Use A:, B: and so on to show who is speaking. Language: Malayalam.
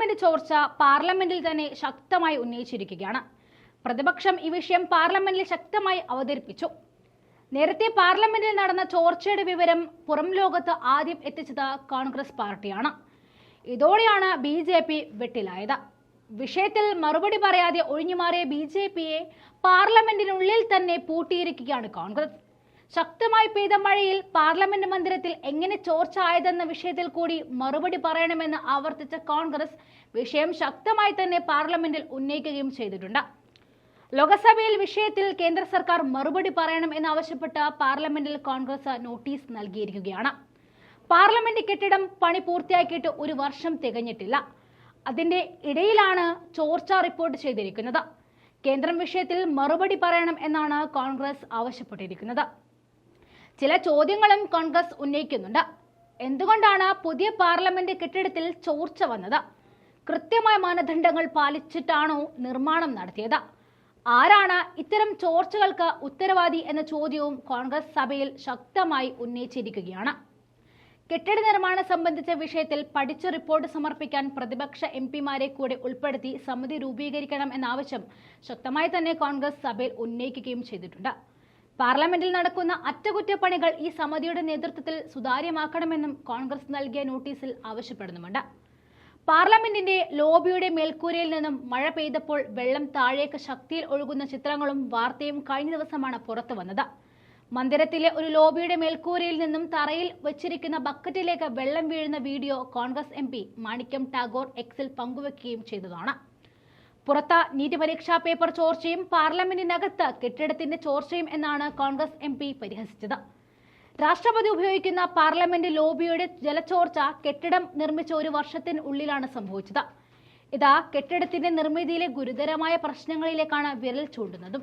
A: പാർലമെന്റ് ചോർച്ച പാർലമെന്റിൽ തന്നെ ശക്തമായി ഉന്നയിച്ചിരിക്കുകയാണ്. പ്രതിപക്ഷം ഈ വിഷയം പാർലമെന്റിൽ ശക്തമായി അവതരിപ്പിച്ചു. നേരത്തെ പാർലമെന്റിൽ നടന്ന ചോർച്ചയുടെ വിവരം പുറം ലോകത്ത് ആദ്യം എത്തിച്ചത് കോൺഗ്രസ് പാർട്ടിയാണ്. ഇതോടെയാണ് ബി ജെ പി വെട്ടിലായത്. വിഷയത്തിൽ മറുപടി പറയാതെ ഒഴിഞ്ഞുമാറിയ ബി ജെ പിയെ പാർലമെന്റിനുള്ളിൽ തന്നെ പൂട്ടിയിരിക്കുകയാണ് കോൺഗ്രസ്. ശക്തമായി പെയ്ത മഴയിൽ പാർലമെന്റ് മന്ദിരത്തിൽ എങ്ങനെ ചോർച്ച ആയതെന്ന വിഷയത്തിൽ കൂടി മറുപടി പറയണമെന്ന് ആവർത്തിച്ച കോൺഗ്രസ് വിഷയം ശക്തമായി തന്നെ പാർലമെന്റിൽ ഉന്നയിക്കുകയും ചെയ്തിട്ടുണ്ട്. ലോക്സഭയിൽ വിഷയത്തിൽ കേന്ദ്ര സർക്കാർ മറുപടി പറയണം എന്നാവശ്യപ്പെട്ട് പാർലമെന്റിൽ കോൺഗ്രസ് നോട്ടീസ് നൽകിയിരിക്കുകയാണ്. പാർലമെന്റ് കെട്ടിടം പണി പൂർത്തിയാക്കിയിട്ട് ഒരു വർഷം തികഞ്ഞിട്ടില്ല. അതിന്റെ ഇടയിലാണ് ചോർച്ച റിപ്പോർട്ട് ചെയ്തിരിക്കുന്നത്. കേന്ദ്രം വിഷയത്തിൽ മറുപടി പറയണം എന്നാണ് കോൺഗ്രസ് ആവശ്യപ്പെട്ടിരിക്കുന്നത്. ചില ചോദ്യങ്ങളും കോൺഗ്രസ് ഉന്നയിക്കുന്നുണ്ട്. എന്തുകൊണ്ടാണ് പുതിയ പാർലമെന്റ് കെട്ടിടത്തിൽ ചോർച്ച വന്നത്? കൃത്യമായ മാനദണ്ഡങ്ങൾ പാലിച്ചിട്ടാണോ നിർമ്മാണം നടത്തിയത്? ആരാണ് ഇത്തരം ചോർച്ചകൾക്ക് ഉത്തരവാദി എന്ന ചോദ്യവും കോൺഗ്രസ് സഭയിൽ ശക്തമായി ഉന്നയിച്ചിരിക്കുകയാണ്. കെട്ടിട നിർമ്മാണം സംബന്ധിച്ച വിഷയത്തിൽ പഠിച്ച റിപ്പോർട്ട് സമർപ്പിക്കാൻ പ്രതിപക്ഷ എം പിമാരെ കൂടെ ഉൾപ്പെടുത്തി സമിതി രൂപീകരിക്കണം എന്ന ആവശ്യം ശക്തമായി തന്നെ കോൺഗ്രസ് സഭയിൽ ഉന്നയിക്കുകയും ചെയ്തിട്ടുണ്ട്. പാർലമെന്റിൽ നടക്കുന്ന അറ്റകുറ്റപ്പണികൾ ഈ സമിതിയുടെ നേതൃത്വത്തിൽ സുതാര്യമാക്കണമെന്നും കോൺഗ്രസ് നൽകിയ നോട്ടീസിൽ ആവശ്യപ്പെടുന്നുമുണ്ട്. പാർലമെന്റിന്റെ ലോബിയുടെ മേൽക്കൂരയിൽ നിന്നും മഴ പെയ്തപ്പോൾ വെള്ളം താഴേക്ക് ശക്തിയിൽ ഒഴുകുന്ന ചിത്രങ്ങളും വാർത്തയും കഴിഞ്ഞ ദിവസമാണ് പുറത്തു വന്നത്. മന്ദിരത്തിലെ ഒരു ലോബിയുടെ മേൽക്കൂരയിൽ നിന്നും തറയിൽ വെച്ചിരിക്കുന്ന ബക്കറ്റിലേക്ക് വെള്ളം വീഴുന്ന വീഡിയോ കോൺഗ്രസ് എം മാണിക്യം ടാഗോർ എക്സിൽ പങ്കുവെക്കുകയും ചെയ്തതാണ്. പുറത്ത് നീറ്റ് പരീക്ഷാ പേപ്പർ ചോർച്ചയും പാർലമെന്റിനകത്ത് കെട്ടിടത്തിന്റെ ചോർച്ചയും എന്നാണ് കോൺഗ്രസ് എം പി പരിഹസിച്ചത്. രാഷ്ട്രപതി ഉപയോഗിക്കുന്ന പാർലമെന്റ് ലോബിയുടെ ജലച്ചോർച്ച കെട്ടിടം നിർമ്മിച്ച ഒരു വർഷത്തിനുള്ളിലാണ് സംഭവിച്ചത്. ഇതാ കെട്ടിടത്തിന്റെ നിർമ്മിതിയിലെ ഗുരുതരമായ പ്രശ്നങ്ങളിലേക്കാണ് വിരൽ ചൂണ്ടുന്നതും.